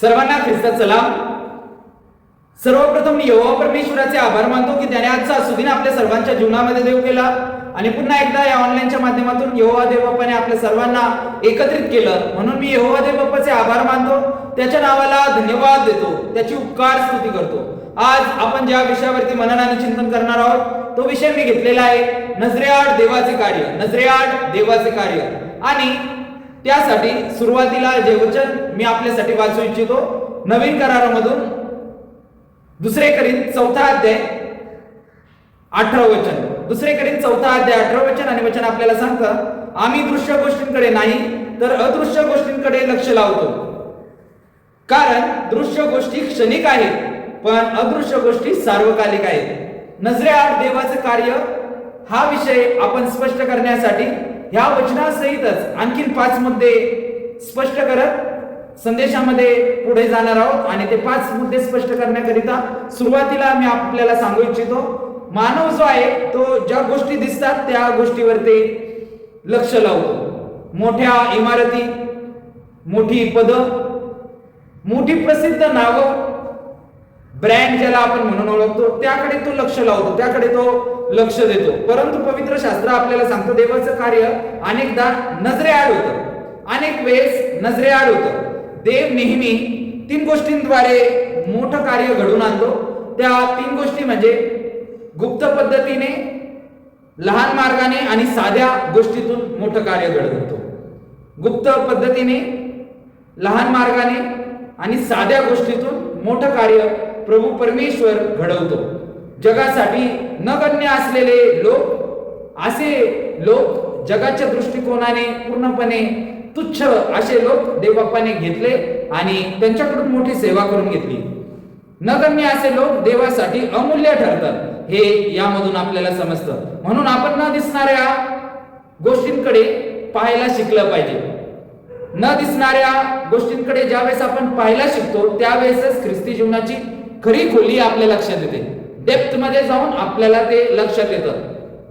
सर्वांना ख्रिस्तात सलाम. सर्वप्रथम मी यहोवा परमेश्वराचे आभार मानतो की त्याने आजचा सुदिन आपल्या सर्वांच्या जीवनामध्ये देव केला आणि पुन्हा एकदा या ऑनलाईनच्या माध्यमातून यहोवा देवबाप्पाने आपल्या सर्वांना एकत्रित केलं. म्हणून मी यहोवा देव बाप्पाचे आभार मानतो. त्याच्या नावाला धन्यवाद देतो. त्याची उपकार स्तुती करतो. आज आपण ज्या विषयावरती मनन आणि चिंतन करणार आहोत तो विषय मी घेतलेला आहे नजरेआड देवाचे कार्य. नजरेआड देवाचे कार्य. आणि त्यासाठी सुरुवातीला जे वचन मी आपल्यासाठी वाचू इच्छितो नवीन करारामधून दुसरे करीन चौथा अध्याय अठरा वचन. दुसरे करीन चौथा अध्याय अठरा वचन आणि वचन आपल्याला सांगतं आम्ही दृश्य गोष्टींकडे नाही तर अदृश्य गोष्टींकडे लक्ष लावतो. कारण दृश्य गोष्टी क्षणिक आहेत पण अदृश्य गोष्टी सार्वकालिक आहेत. नजरेआड देवाचं कार्य हा विषय आपण स्पष्ट करण्यासाठी ह्या वचनासहितच आणखीन पाच मुद्दे स्पष्ट करत संदेशामध्ये पुढे जाणार आहोत आणि ते पाच मुद्दे स्पष्ट करण्याकरिता सुरुवातीला मी आपल्याला सांगू इच्छितो मानव जो आहे तो ज्या गोष्टी दिसतात त्या गोष्टीवरती लक्ष लावतो. मोठ्या इमारती मोठी पद मोठी प्रसिद्ध नावं ब्रँड ज्याला आपण म्हणून ओळखतो त्याकडे तो लक्ष लावतो त्याकडे तो लक्ष देतो. परंतु पवित्र शास्त्र आपल्याला सांगतं देवाचं कार्य अनेकदा नजरेआड होतं. अनेक वेळेस नजरेआड होतं. देव नेहमी तीन गोष्टींद्वारे मोठं कार्य घडून आणतो. त्या तीन गोष्टी म्हणजे गुप्त पद्धतीने लहान मार्गाने आणि साध्या गोष्टीतून मोठं कार्य घडवतो. गुप्त पद्धतीने लहान मार्गाने आणि साध्या गोष्टीतून मोठं कार्य प्रभू परमेश्वर घडवतो. जगासाठी नगण्य असलेले लोक असे लोक जगाच्या दृष्टिकोनाने पूर्णपणे तुच्छ असे लोक देवबाप्पाने घेतले आणि त्यांच्याकडून मोठी सेवा करून घेतली. नगण्य असे लोक देवासाठी अमूल्य ठरतात हे यामधून आपल्याला समजतं. म्हणून आपण न दिसणाऱ्या गोष्टींकडे पाहायला शिकलं पाहिजे. न दिसणाऱ्या गोष्टींकडे ज्यावेळेस आपण पाहायला शिकतो त्यावेळेसच ख्रिस्ती जीवनाची खरी खोली आपल्या लक्षात येते. डेप्थमध्ये जाऊन आपल्याला ते लक्षात येतं.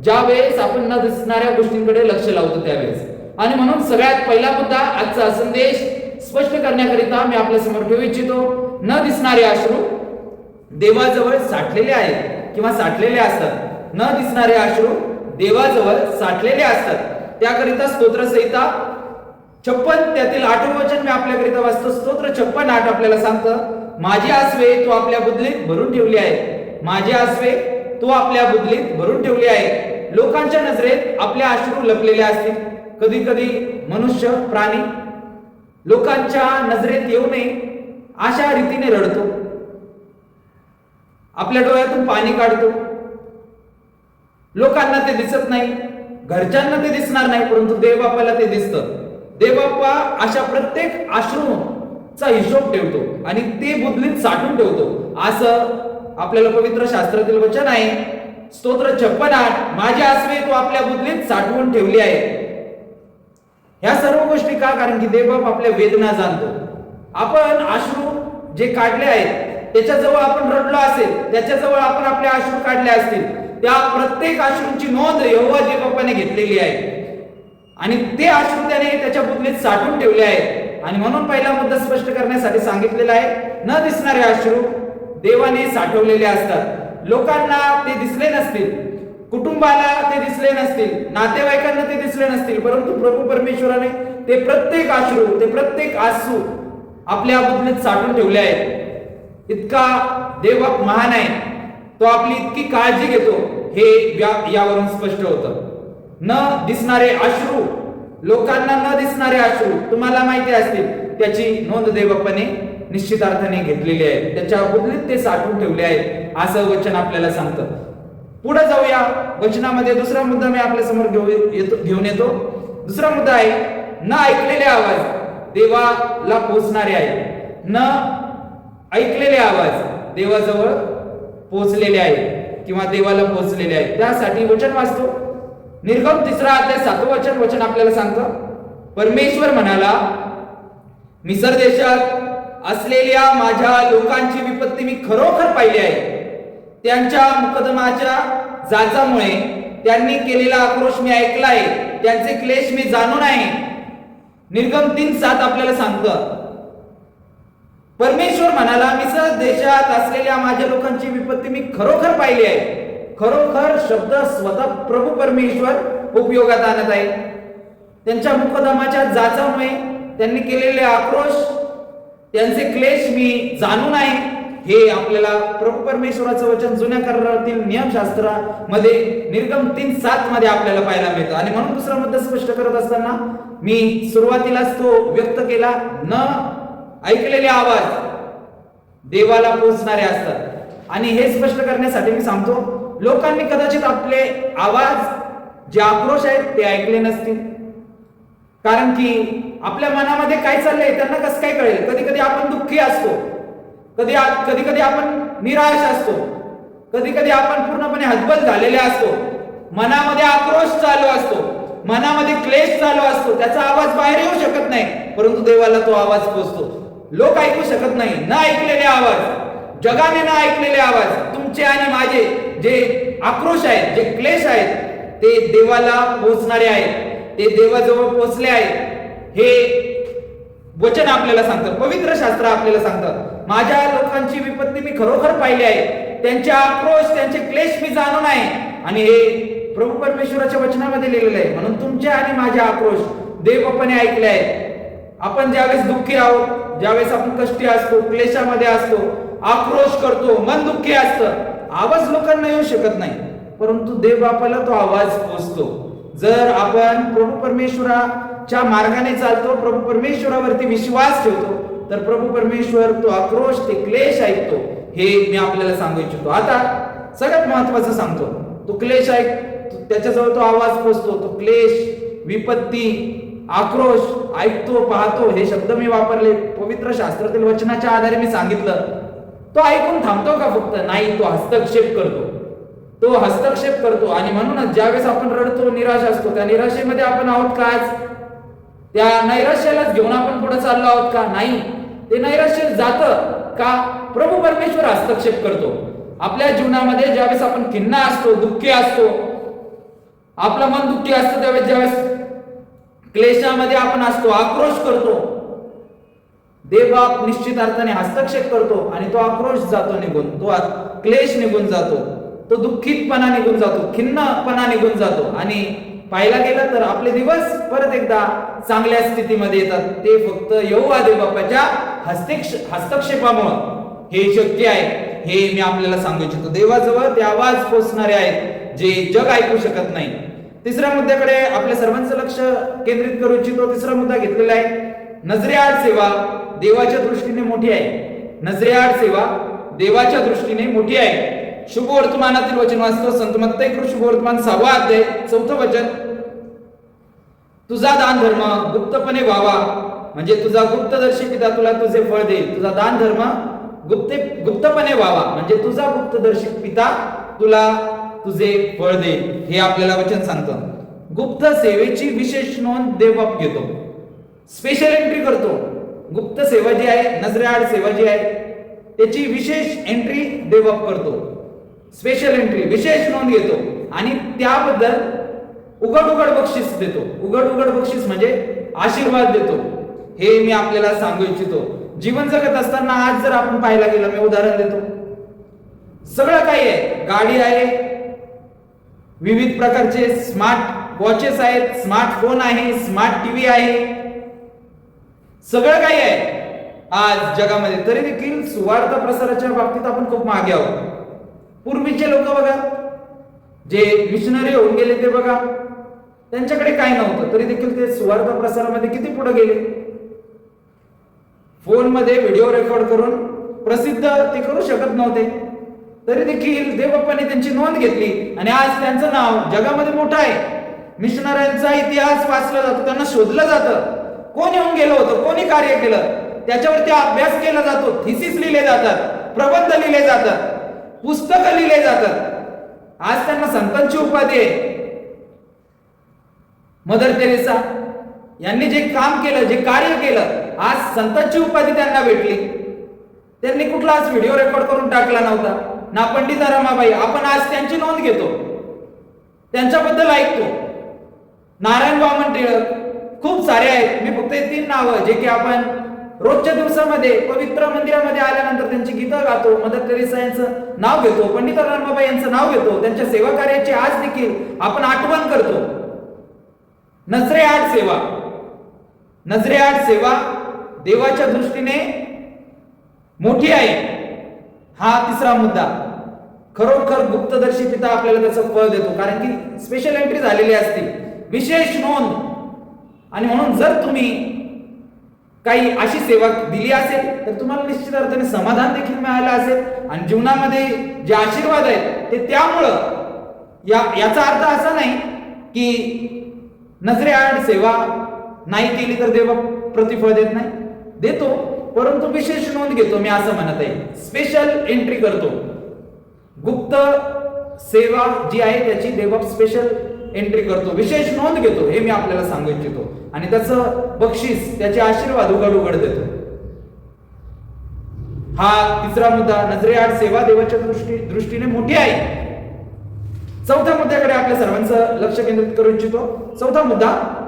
ज्या वेळेस आपण न दिसणाऱ्या गोष्टींकडे लक्ष लावतो त्यावेळेस. आणि म्हणून सगळ्यात पहिला मुद्दा आजचा संदेश स्पष्ट करण्याकरिता मी आपल्यासमोर ठेवू इच्छितो. न दिसणारे अश्रू देवाजवळ साठलेले आहेत किंवा साठलेले असतात. न दिसणारे अश्रू देवाजवळ साठलेले असतात. त्याकरिता स्तोत्रसहिता छप्पन त्यातील आठवं वचन मी आपल्याकरिता वाचतो. स्तोत्र छप्पन आठ आपल्याला सांगतं. माझी आसवे तू आपल्या बुदलीत भरून ठेवली आहे. माझी आसवे तू आपल्या बुदलीत भरून ठेवली आहे. लोकांच्या नजरेत आपल्या अश्रू लपलेले असतील. कधी कधी मनुष्य प्राणी लोकांच्या नजरेत येऊ नये अशा रीतीने रडतो. आपल्या डोळ्यातून पाणी काढतो. लोकांना ते दिसत नाही घरच्यांना ते दिसणार नाही परंतु देवबापाला ते दिसतं. देवबाप्पा अशा प्रत्येक चा हिशोब ठेवतो आणि ते बुदलीत साठून ठेवतो. असं आपल्याला पवित्र शास्त्रातील वचन आहे. स्तोत्र छप्पन आठ माझ्या आसवे तू आपल्या बुदलीत साठवून ठेवली आहे. ह्या सर्व गोष्टी का? कारण की देवबाप आपल्या वेदना जाणतो. आपण अश्रू जे काढले आहेत त्याच्याजवळ आपण रडलो असेल त्याच्याजवळ आपण आपले अश्रू काढले असतील त्या प्रत्येक अश्रूंची नोंद यहोवा देवबापाने घेतलेली आहे. आणि ते अश्रू त्याने त्याच्या बुदलीत साठवून ठेवले आहेत. आणि म्हणून पहिला मुद्दा स्पष्ट करण्यासाठी सांगितलेला आहे न दिसणारे अश्रू देवाने साठवलेले असतात. लोकांना ते दिसले नसतील कुटुंबाला ते दिसले नसतील नातेवाईकांना ते दिसले नसतील परंतु प्रभू परमेश्वराने ते प्रत्येक अश्रू ते प्रत्येक आसू आपल्या बुद्धीत साठवून ठेवले आहेत. इतका देव महान आहे. तो आपली इतकी काळजी घेतो हे यावरून स्पष्ट होतं. न दिसणारे अश्रू लोकांना न दिसणारे अश्रू तुम्हाला माहिती असतील. त्याची नोंद देवबापाने निश्चित अर्थाने घेतलेली आहे. त्याच्या बुदलीत ते साठवून ठेवले आहेत असं वचन आपल्याला सांगतं. पुढे जाऊया. वचनामध्ये दुसरा मुद्दा मी आपल्यासमोर येतो घेऊन येतो. दुसरा मुद्दा आहे न ऐकलेले आवाज देवाला पोचणारे आहे. न ऐकलेले आवाज देवाजवळ पोचलेले आहे किंवा देवाला पोचलेले आहे. त्यासाठी वचन वाचतो. निर्गम तिसरा अध्याय सातवं वचन वचन आपल्याला सांगतं. परमेश्वर म्हणाला मिसर देशात असलेल्या माझ्या लोकांची विपत्ती मी खरोखर पाहिली आहे. त्यांच्या मुकदमाच्या जाचामुळे त्यांनी केलेला आक्रोश मी ऐकला आहे. त्यांचे क्लेश मी जाणून आहे. निर्गम तीन सात आपल्याला सांगतं. परमेश्वर म्हणाला मी सर देशात असलेल्या माझ्या लोकांची विपत्ती मी खरोखर पाहिली आहे. खरोखर शब्द स्वतः प्रभू परमेश्वर उपयोगात आणत आहे त्यांच्या मुकदमाच्या जाचामुळे त्यांनी केलेले आक्रोश त्यांचे क्लेश मी जाणून आहे. हे आपल्याला प्रभू परमेश्वराचं वचन जुन्या करारातील नियमशास्त्रामध्ये निर्गम तीन सात मध्ये आपल्याला पाहायला मिळतं. आणि म्हणून दुसरा मुद्दा स्पष्ट करत असताना मी सुरुवातीलाच तो व्यक्त केला. न ऐकलेले आवाज देवाला पोचणारे असतात. आणि हे स्पष्ट करण्यासाठी मी सांगतो लोकांनी कदाचित आपले आवाज जे आक्रोश आहेत ते ऐकले नसतील. कारण की आपल्या मनामध्ये काय चाललंय त्यांना कसं काय कळेल? कधी कधी आपण दुःखी असतो. कधी कधी कधी आपण निराश असतो. कधी कधी आपण पूर्णपणे हतबल झालेले असतो. मनामध्ये आक्रोश चालू असतो. मनामध्ये क्लेश चालू असतो. त्याचा आवाज बाहेर येऊ शकत नाही परंतु देवाला तो आवाज पोचतो. लोक ऐकू शकत नाही. न ऐकलेले आवाज. जगाने ना ऐकलेले आवाज तुमचे आणि माझे जे आक्रोश आहेत जे क्लेश आहेत ते देवाला पोहोचणारे आहेत ते देवाजवळ पोहोचले आहेत. हे वचन आपल्याला सांगतं पवित्र शास्त्र आपल्याला सांगतं माझ्या लोकांची विपत्ती मी खरोखर पाहिली आहे. त्यांचे आक्रोश त्यांचे क्लेश मी जाणून आहे. आणि हे प्रभू परमेश्वराच्या वचनामध्ये लिहिलेलं आहे. म्हणून तुमचे आणि माझे आक्रोश देवपणे ऐकले आहे आपण ज्यावेळेस दुःखी आहोत ज्यावेळेस आपण कष्टी असतो क्लेशामध्ये असतो आक्रोश करतो मन दुःखी असतं. आवाज लोकांना येऊ शकत नाही. परंतु देव बापाला तो आवाज पोचतो. जर आपण प्रभू परमेश्वराच्या मार्गाने चालतो प्रभू परमेश्वरावरती विश्वास ठेवतो तर प्रभू परमेश्वर तो आक्रोश ते क्लेश ऐकतो. हे मी आपल्याला सांगू इच्छितो. आता सगळ्यात महत्वाचं सांगतो. तो क्लेश ऐक त्याच्याजवळ तो आवाज पोचतो. तो क्लेश विपत्ती आक्रोश ऐकतो पाहतो. हे शब्द मी वापरले. पवित्र शास्त्रातील वचनाच्या आधारे मी सांगितलं. तो ऐकून थांबतो का फक्त? नाही तो हस्तक्षेप करतो. तो हस्तक्षेप करतो. आणि म्हणूनच ज्यावेळेस आपण रडतो निराश असतो त्या निराशेमध्ये आपण आहोत का आज? त्या नैराश्यालाच घेऊन आपण पुढे चाललो आहोत का? नाही. ते नैराश्य जात का? प्रभू परमेश्वर हस्तक्षेप करतो. आपल्या जीवनामध्ये ज्यावेळेस आपण खिन्न असतो दुःखी असतो आपलं मन दुःखी असतं त्यावेळेस ज्यावेळेस क्लेशामध्ये आपण असतो आक्रोश करतो देवबाप निश्चित अर्थाने हस्तक्षेप करतो आणि तो आक्रोश जातो निघून तो क्लेश निघून जातो तो दुःखीतपणा निघून जातो खिन्नपणा निघून जातो. आणि पाहायला गेलं तर आपले दिवस परत एकदा चांगल्या स्थितीमध्ये येतात. ते फक्त यहोवा देवबापाच्या हस्तेक्ष हस्तक्षेपामुळं. हे शक्य आहे. हे मी आपल्याला सांगू इच्छितो. देवाजवळ ते आवाज पोचणारे आहेत जे जग ऐकू शकत नाही. तिसऱ्या मुद्द्याकडे आपल्या सर्वांचं लक्ष केंद्रित करू इच्छितो. तिसरा मुद्दा घेतलेला आहे. नजरेआड सेवा. देवाच्या दृष्टीने मोठी आहे. नजरेआड सेवा देवाच्या दृष्टीने मोठी आहे. शुभ वर्तमानातील वचन वाचतो. संत मत्तय शुभ वर्तमान सहावा अध्याय चौथं वचन. तुझा दान धर्म गुप्तपणे व्हावा. म्हणजे तुझा गुप्तदर्शी पिता तुला तुझे फळ देईल. तुझा दान धर्म गुप्ते गुप्तपणे व्हावा. म्हणजे तुझा गुप्तदर्शी पिता तुला तुझे फळ देईल. हे आपल्याला वचन सांगतं. गुप्त सेवेची विशेष नोंद देवबाप घेतो. स्पेशल एंट्री करतो. गुप्त सेवा जी आहे नजरेआड सेवा जी आहे त्याची विशेष एंट्री डेव्हलप करतो. स्पेशल एंट्री विशेष नोंद घेतो. आणि त्याबद्दल उघड उघड बक्षीस देतो. उघड उघड बक्षीस म्हणजे आशीर्वाद देतो. हे मी आपल्याला सांगू इच्छितो. जीवन जगत असताना आज जर आपण पाहायला गेलं मी उदाहरण देतो. सगळं काही आहे. गाडी आहे. विविध प्रकारचे स्मार्ट वॉचेस आहेत. स्मार्टफोन आहे. स्मार्ट टीव्ही आहे. सगळं काही आहे. आज जगामध्ये तरी देखील सुवार्थ प्रसाराच्या बाबतीत आपण खूप मागे आहोत. पूर्वीचे लोक बघा जे मिशनरी होऊन गेले ते बघा त्यांच्याकडे काय नव्हतं तरी देखील ते सुवार्थ प्रसारामध्ये किती पुढे गेले? फोनमध्ये व्हिडिओ रेकॉर्ड करून प्रसिद्ध ते करू शकत नव्हते. तरी देखील देवप्पाने त्यांची नोंद घेतली आणि आज त्यांचं नाव जगामध्ये मोठं आहे. मिशनऱ्यांचा इतिहास वाचला जातो त्यांना शोधलं जातं. कोण येऊन गेलं होतं कोणी कार्य केलं? त्याच्यावरती अभ्यास केला जातो थिसिस लिहिले जातात प्रबंध लिहिले जातात पुस्तकं लिहिले जातात. आज त्यांना संतांची उपाधी आहे. मदर तेरेसा यांनी जे काम केलं जे कार्य केलं आज संतांची उपाधी त्यांना भेटली. त्यांनी कुठला आज व्हिडिओ रेकॉर्ड करून टाकला नव्हता. ना पंडिता रमाबाई आपण आज त्यांची नोंद घेतो. त्यांच्याबद्दल ऐकतो. नारायण वामन टिळक खूप सारे आहेत. मी फक्त हे तीन नावं जे की आपण रोजच्या दिवसामध्ये पवित्र मंदिरामध्ये आल्यानंतर त्यांची गीतं गातो मदर तेरेसा यांचं नाव घेतो पंडित रामाबाई यांचं नाव घेतो त्यांच्या सेवा कार्याची आज देखील आपण आठवण करतो. नजरे आठ सेवा. नजरे आठ सेवा देवाच्या दृष्टीने मोठी आहे. हा तिसरा मुद्दा. खरोखर गुप्तदर्शी पिता आपल्याला त्याचं फळ देतो कारण की स्पेशल एंट्री झालेली असते. विशेष नोंद. आणि म्हणून जर तुम्ही काही अशी सेवा दिली असेल तर तुम्हाला निश्चित अर्थाने समाधान देखील मिळालं असेल. आणि जीवनामध्ये जे आशीर्वाद आहेत ते त्यामुळं या याचा अर्थ असा नाही की नजरेआड सेवा नाही केली तर देव प्रतिफळ देत नाही. देतो परंतु विशेष नोंद घेतो मी असं म्हणत आहे. स्पेशल एंट्री करतो. गुप्त सेवा जी आहे त्याची देव स्पेशल एंट्री करतो. विशेष नोंद घेतो हे मी आपल्याला सांगू इच्छितो. आणि त्याचं बक्षीस त्याचे आशीर्वाद उघड उघड देतो. हा तिसरा मुद्दा नजरेआड सेवा देवाच्या दृष्टी दृष्टीने मोठी आहे. चौथ्या मुद्द्याकडे आपल्या सर्वांचं लक्ष केंद्रित करू इच्छितो. चौथा मुद्दा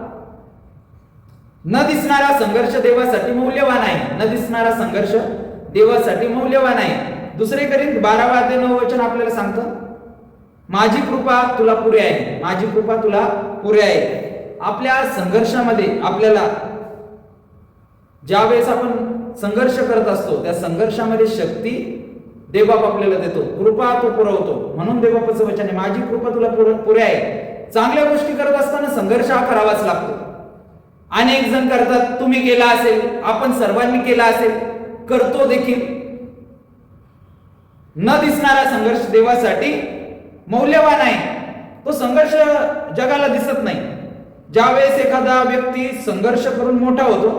न दिसणारा संघर्ष देवासाठी मौल्यवान आहे. न दिसणारा संघर्ष देवासाठी मौल्यवान आहे. दुसरे करीन बारावा ते नऊ वचन आपल्याला सांगतं. माझी कृपा तुला पुरे आहे. माझी कृपा तुला पुरे आहे. आपल्या संघर्षामध्ये आपल्याला ज्या वेळेस आपण संघर्ष करत असतो त्या संघर्षामध्ये शक्ती देवबाप आपल्याला देतो. कृपा तो पुरवतो. म्हणून देवबापाचं वचन आहे माझी कृपा तुला पुर- पुरे आहे. चांगल्या गोष्टी करत असताना संघर्ष हा करावाच लागतो. अनेक जण करतात तुम्ही केला असेल आपण सर्वांनी केला असेल. करतो देखील. न दिसणारा संघर्ष देवासाठी मौल्यवान आहे. तो संघर्ष जगाला दिसत नाही. ज्यावेळेस एखादा व्यक्ती संघर्ष करून मोठा होतो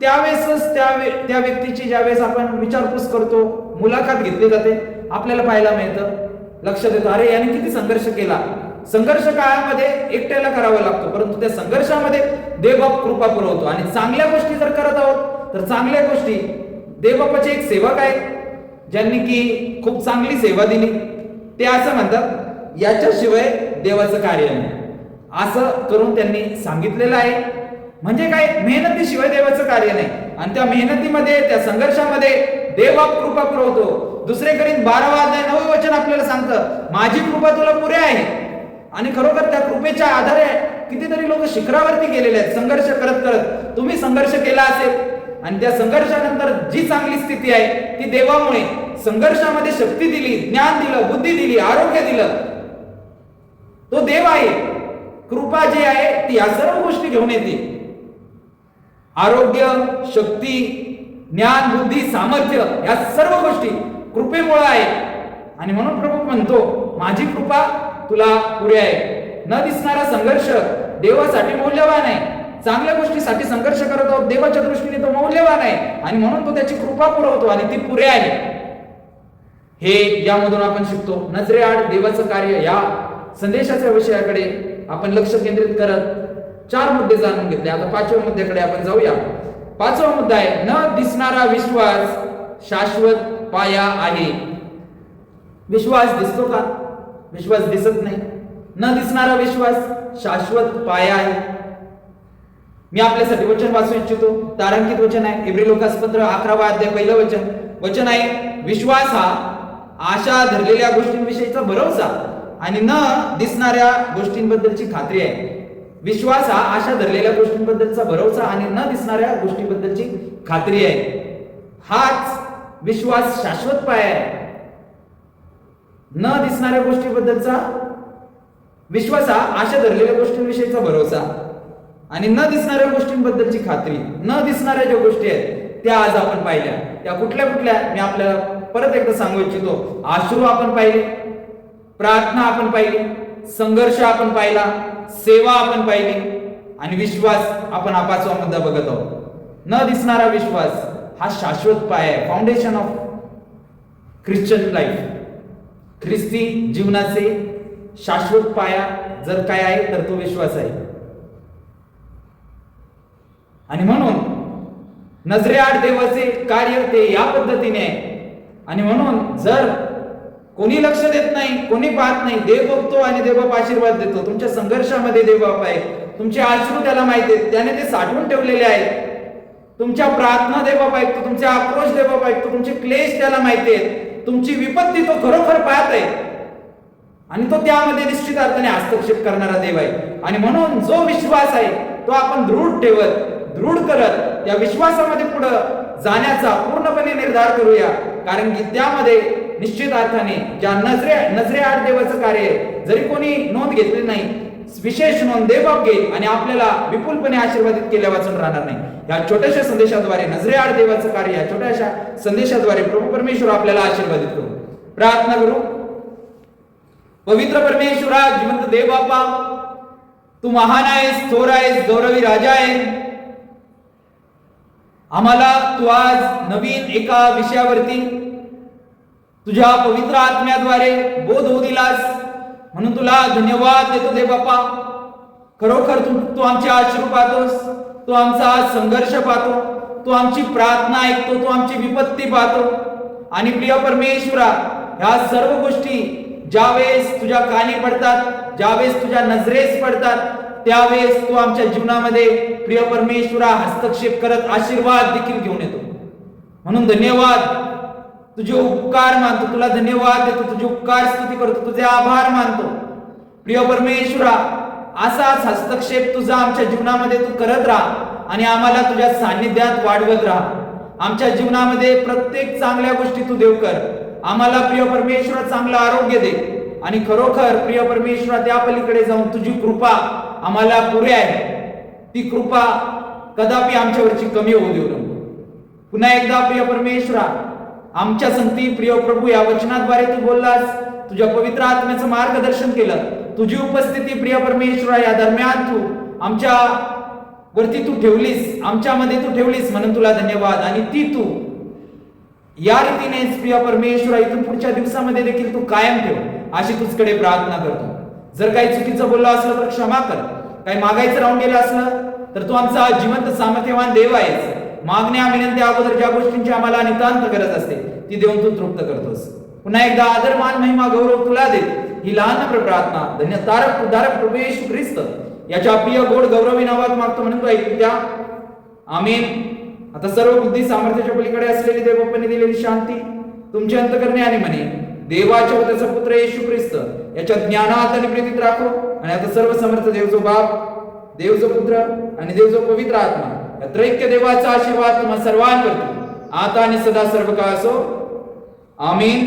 त्यावेळेसच त्या त्या व्यक्तीची ज्यावेळेस आपण विचारपूस करतो मुलाखत घेतली जाते आपल्याला पाहायला मिळतं. लक्ष देतो अरे याने किती संघर्ष केला. संघर्ष काळामध्ये एकट्याला करावा लागतो परंतु त्या संघर्षामध्ये देवबाप कृपा पुरवतो आणि चांगल्या गोष्टी जर करत आहोत तर चांगल्या गोष्टी देवबापाचे एक सेवक आहेत ज्यांनी की खूप चांगली सेवा दिली. ते असं म्हणतात याच्याशिवाय देवाचं कार्य नाही. असं करून त्यांनी सांगितलेलं आहे. म्हणजे काय? मेहनतीशिवाय देवाचं कार्य नाही. आणि त्या मेहनतीमध्ये त्या संघर्षामध्ये देव कृपा पुरवतो. दुसरे करीन बारावा अध्याय नवं वचन आपल्याला सांगतं माझी कृपा तुला पुरे आहे. आणि खरोखर त्या कृपेच्या आधारे कितीतरी लोक शिखरावरती गेलेले आहेत संघर्ष करत करत. तुम्ही संघर्ष केला असेल आणि त्या संघर्षानंतर जी चांगली स्थिती आहे ती देवामुळे संघर्षामध्ये शक्ती दिली ज्ञान दिलं बुद्धी दिली आरोग्य दिलं. तो देव आहे. कृपा जी आहे ती या सर्व गोष्टी घेऊन येते. आरोग्य शक्ती ज्ञान बुद्धी सामर्थ्य या सर्व गोष्टी कृपेमुळे आहे. आणि म्हणून प्रभू म्हणतो माझी कृपा तुला पुरे आहे. न दिसणारा संघर्ष देवासाठी मौल्यवान आहे. चांगल्या गोष्टीसाठी संघर्ष करत आहोत. देवाच्या दृष्टीने तो मौल्यवान आहे. आणि म्हणून तो त्याची कृपा पुरवतो आणि ती पुरे आहे हे यामधून आपण शिकतो. नजरेआड देवाचं कार्य या संदेशाच्या विषयाकडे आपण लक्ष केंद्रित करत चार मुद्दे जाणून घेतले. आता पाचव्या मुद्द्याकडे आपण जाऊया. पाचवा मुद्दा आहे न दिसणारा विश्वास शाश्वत पाया आहे. विश्वास दिसतो का? विश्वास दिसत नाही. न दिसणारा विश्वास शाश्वत पाया आहे. मी आपल्यासाठी वचन वाचू इच्छितो. तारांकित वचन आहे. इब्री लोकासपत्र अकरावा अध्याय पहिलं वचन. वचन आहे विश्वास हा आशा धरलेल्या गोष्टींविषयीचा भरोसा आणि न दिसणाऱ्या गोष्टींबद्दलची खात्री आहे. विश्वास हा आशा धरलेल्या गोष्टींबद्दलचा भरोसा आणि न दिसणाऱ्या गोष्टीबद्दलची खात्री आहे. हाच विश्वास शाश्वत पाय आहे. न दिसणाऱ्या गोष्टीबद्दलचा विश्वास हा आशा धरलेल्या गोष्टींविषयीचा भरोसा आणि न दिसणाऱ्या गोष्टींबद्दलची खात्री न दिसणाऱ्या ज्या गोष्टी आहेत त्या आज आपण पाहिल्या. त्या कुठल्या कुठल्या? मी आपल्याला परत एकदा सांगू इच्छितो. आश्रू आपण पाहिले प्रार्थना आपण पाहिली संघर्ष आपण पाहिला सेवा आपण पाहिली आणि विश्वास आपण हा मुद्दा बघत आहोत. न दिसणारा विश्वास हा शाश्वत पाय आहे फाउंडेशन ऑफ ख्रिश्चन लाईफ ख्रिस्ती जीवनाचे शाश्वत पाया जर काय आहे तर तो विश्वास आहे. आणि म्हणून नजरेआड देवाचे कार्य ते या पद्धतीने आहे. आणि म्हणून जर कोणी लक्ष देत नाही कोणी पाहत नाही देव बघतो आणि देवबाप आशीर्वाद देतो तुमच्या संघर्षामध्ये देवबाप आहे तुमचे आश्रू त्याला माहिती आहेत त्याने ते साठवून ठेवलेले आहेत. तुमच्या प्रार्थना देवबाप ऐकतो तुमचे आक्रोश देवबाप ऐकतो तुमचे क्लेश त्याला माहिती आहेत तुमची विपत्ती तो खरोखर पाहत आहे. आणि तो त्यामध्ये निश्चित अर्थाने हस्तक्षेप करणारा देव आहे. आणि म्हणून जो विश्वास आहे तो आपण दृढ ठेवत दृढ करत त्या विश्वासामध्ये पुढं जाण्याचा पूर्णपणे निर्धार करूया. कारण की त्यामध्ये निश्चित अर्थाने ज्या नजरे नजरे आड देवाचं कार्य आहे जरी कोणी नोंद घेतली नाही विशेष नोंद देवबाप घेईल आणि आपल्याला विपुलपणे आशीर्वादित केल्या वाचून राहणार नाही. या छोट्याशा संदेशाद्वारे नजरे आड देवाचं कार्य या छोट्याशा संदेशाद्वारे प्रभू परमेश्वर आपल्याला आशीर्वादित करू. प्रार्थना करू. पवित्र परमेश्वरा जिवंत देव बापा तू महान आहेस थोर आहेस गौरवी राजा आहे आम्हाला तू आज नवीन एका विषयावरती तुझ्या पवित्र आत्म्याद्वारे बोध होऊ दिलास. म्हणून तुला धन्यवाद देतो दे बाप्पा. खरोखर तू तू आमचे आश्रू पाहतोस तू आमचा संघर्ष पाहतो तू आमची प्रार्थना ऐकतो तू आमची विपत्ती पाहतो. आणि प्रिय परमेश्वरा ह्या सर्व गोष्टी ज्यावेळेस तुझ्या कानी पडतात ज्यावेळेस तुझ्या नजरेस पडतात त्यावेळेस तू आमच्या जीवनामध्ये प्रिय परमेश्वरा हस्तक्षेप करत आशीर्वाद देखील घेऊन येतो. म्हणून धन्यवाद. तुझे उपकार मानतो. तुला धन्यवाद देतो. तुझे उपकार स्तुती करतो. तुझे आभार मानतो. प्रिय परमेश्वरा असाच हस्तक्षेप तुझा आमच्या जीवनामध्ये तू करत राहा आणि आम्हाला तुझ्या सान्निध्यात वाढवत राहा. आमच्या जीवनामध्ये प्रत्येक चांगल्या गोष्टी तू देव कर. आम्हाला प्रिय परमेश्वर चांगलं आरोग्य दे. आणि खरोखर प्रिय परमेश्वरा त्या पलीकडे जाऊन तुझी कृपा आम्हाला पुरे आहे. ती कृपा कदापि आमच्यावरची कमी होऊ देऊ नको. पुन्हा एकदा प्रिय परमेश्वरा आमच्या संगती प्रिय प्रभू या वचनाद्वारे तू बोललास तुझ्या पवित्र आत्म्याचं मार्गदर्शन केलं तुझी उपस्थिती प्रिय परमेश्वरा या दरम्यान तू आमच्या वरती तू ठेवलीस आमच्यामध्ये तू ठेवलीस म्हणून तुला धन्यवाद. आणि ती तू या रीतीनेच प्रिय परमेश्वरा इथून पुढच्या दिवसामध्ये देखील तू कायम ठेव. अशी तुझकडे प्रार्थना करतो. जर काही चुकीचं बोललो असलं तर क्षमा कर. काही मागायचं राहून गेलं असलं तर तू आमचा जिवंत सामर्थ्यवान देव आहेस. मागण्या विनंत्या अगोदर ज्या गोष्टींची आम्हाला नितांत गरज असते ती देऊन तू तृप्त करतोस. पुन्हा एकदा आदर मान महिमा गौरव तुला देत ही लहान प्रार्थना धन्य तारक उदारक प्रभू येशू ख्रिस्त. याच्या प्रिय गोड गौरवी नावात मागतो म्हणून तू ऐकून द्या. आमीन. आता सर्व बुद्धी सामर्थ्याच्या पलीकडे असलेली देवपणे दिलेली शांती तुमचे अंतकरणे आणि म्हणे देवाच्या व त्याचा पुत्र येशू ख्रिस्त याच्या ज्ञानात आणि प्रीतीत राखो. आणि आता सर्व समर्थ देवचो बाप देवचो पुत्र आणि देवचो पवित्र आत्मा या त्रैक्य देवाचा आशीर्वाद तुम्हा सर्वांवरती. आता आणि सदा सर्व काळ असो. आमीन.